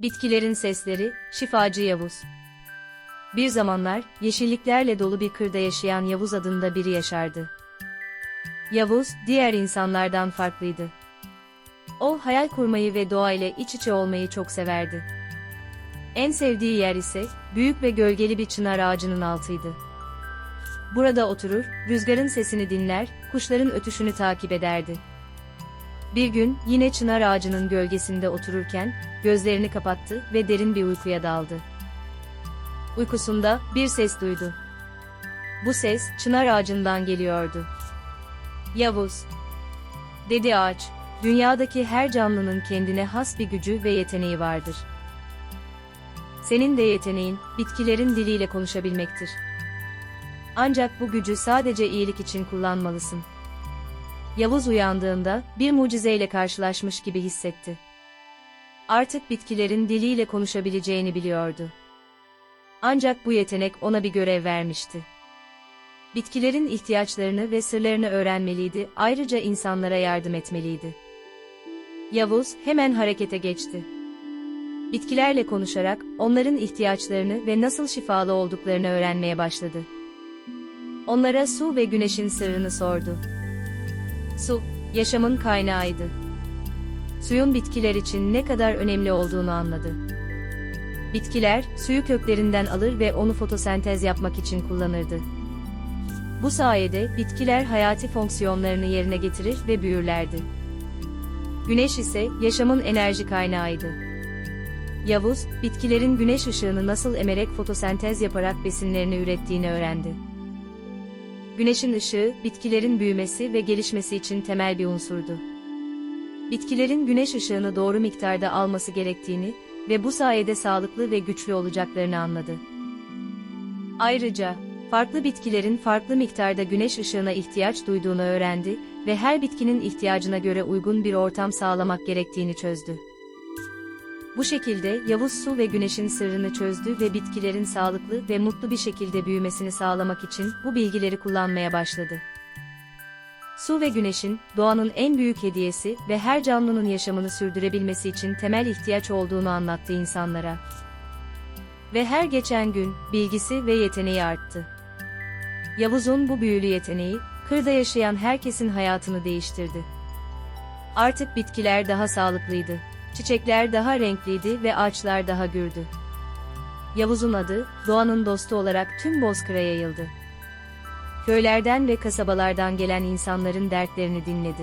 Bitkilerin sesleri, şifacı Yavuz. Bir zamanlar, yeşilliklerle dolu bir kırda yaşayan Yavuz adında biri yaşardı. Yavuz, diğer insanlardan farklıydı. O, hayal kurmayı ve doğayla iç içe olmayı çok severdi. En sevdiği yer ise, büyük ve gölgeli bir çınar ağacının altıydı. Burada oturur, rüzgarın sesini dinler, kuşların ötüşünü takip ederdi. Bir gün yine çınar ağacının gölgesinde otururken gözlerini kapattı ve derin bir uykuya daldı. Uykusunda bir ses duydu. Bu ses çınar ağacından geliyordu. Yavuz, dedi ağaç, dünyadaki her canlının kendine has bir gücü ve yeteneği vardır. Senin de yeteneğin bitkilerin diliyle konuşabilmektir. Ancak bu gücü sadece iyilik için kullanmalısın. Yavuz uyandığında bir mucizeyle karşılaşmış gibi hissetti. Artık bitkilerin diliyle konuşabileceğini biliyordu. Ancak bu yetenek ona bir görev vermişti. Bitkilerin ihtiyaçlarını ve sırlarını öğrenmeliydi, ayrıca insanlara yardım etmeliydi. Yavuz hemen harekete geçti. Bitkilerle konuşarak onların ihtiyaçlarını ve nasıl şifalı olduklarını öğrenmeye başladı. Onlara su ve güneşin sırrını sordu. Su, yaşamın kaynağıydı. Suyun bitkiler için ne kadar önemli olduğunu anladı. Bitkiler, suyu köklerinden alır ve onu fotosentez yapmak için kullanırdı. Bu sayede bitkiler hayati fonksiyonlarını yerine getirir ve büyürlerdi. Güneş ise yaşamın enerji kaynağıydı. Yavuz, bitkilerin güneş ışığını nasıl emerek fotosentez yaparak besinlerini ürettiğini öğrendi. Güneşin ışığı, bitkilerin büyümesi ve gelişmesi için temel bir unsurdu. Bitkilerin güneş ışığını doğru miktarda alması gerektiğini ve bu sayede sağlıklı ve güçlü olacaklarını anladı. Ayrıca, farklı bitkilerin farklı miktarda güneş ışığına ihtiyaç duyduğunu öğrendi ve her bitkinin ihtiyacına göre uygun bir ortam sağlamak gerektiğini çözdü. Bu şekilde Yavuz su ve güneşin sırrını çözdü ve bitkilerin sağlıklı ve mutlu bir şekilde büyümesini sağlamak için bu bilgileri kullanmaya başladı. Su ve güneşin, doğanın en büyük hediyesi ve her canlının yaşamını sürdürebilmesi için temel ihtiyaç olduğunu anlattı insanlara. Ve her geçen gün, bilgisi ve yeteneği arttı. Yavuz'un bu büyülü yeteneği, kırda yaşayan herkesin hayatını değiştirdi. Artık bitkiler daha sağlıklıydı, çiçekler daha renkliydi ve ağaçlar daha gürdü. Yavuz'un adı, doğanın dostu olarak tüm Bozkır'a yayıldı. Köylerden ve kasabalardan gelen insanların dertlerini dinledi.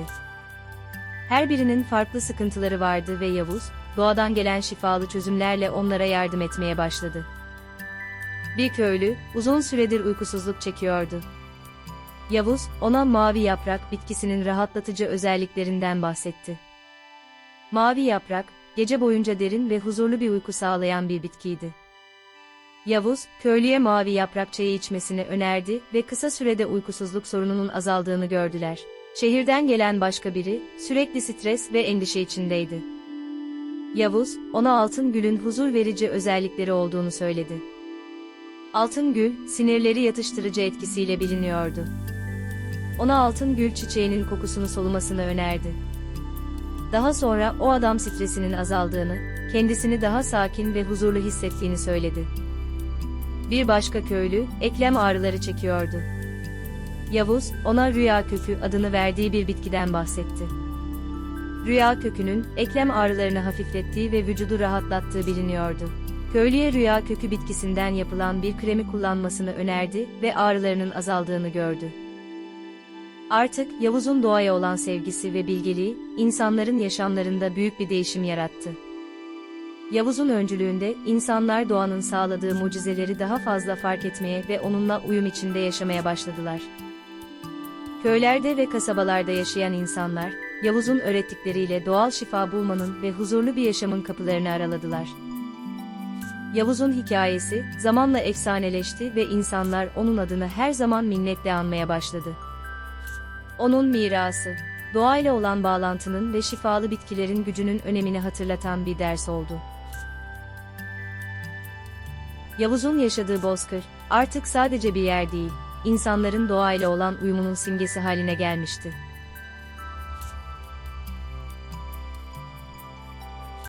Her birinin farklı sıkıntıları vardı ve Yavuz, doğadan gelen şifalı çözümlerle onlara yardım etmeye başladı. Bir köylü, uzun süredir uykusuzluk çekiyordu. Yavuz, ona mavi yaprak bitkisinin rahatlatıcı özelliklerinden bahsetti. Mavi yaprak, gece boyunca derin ve huzurlu bir uyku sağlayan bir bitkiydi. Yavuz, köylüye mavi yaprak çayı içmesini önerdi ve kısa sürede uykusuzluk sorununun azaldığını gördüler. Şehirden gelen başka biri, sürekli stres ve endişe içindeydi. Yavuz, ona altın gülün huzur verici özellikleri olduğunu söyledi. Altın gül, sinirleri yatıştırıcı etkisiyle biliniyordu. Ona altın gül çiçeğinin kokusunu solumasını önerdi. Daha sonra o adam stresinin azaldığını, kendisini daha sakin ve huzurlu hissettiğini söyledi. Bir başka köylü, eklem ağrıları çekiyordu. Yavuz, ona rüya kökü adını verdiği bir bitkiden bahsetti. Rüya kökünün, eklem ağrılarını hafiflettiği ve vücudu rahatlattığı biliniyordu. Köylüye rüya kökü bitkisinden yapılan bir kremi kullanmasını önerdi ve ağrılarının azaldığını gördü. Artık Yavuz'un doğaya olan sevgisi ve bilgeliği, insanların yaşamlarında büyük bir değişim yarattı. Yavuz'un öncülüğünde insanlar doğanın sağladığı mucizeleri daha fazla fark etmeye ve onunla uyum içinde yaşamaya başladılar. Köylerde ve kasabalarda yaşayan insanlar, Yavuz'un öğrettikleriyle doğal şifa bulmanın ve huzurlu bir yaşamın kapılarını araladılar. Yavuz'un hikayesi, zamanla efsaneleşti ve insanlar onun adını her zaman minnetle anmaya başladı. Onun mirası, doğayla olan bağlantının ve şifalı bitkilerin gücünün önemini hatırlatan bir ders oldu. Yavuz'un yaşadığı Bozkır, artık sadece bir yer değil, insanların doğayla olan uyumunun simgesi haline gelmişti.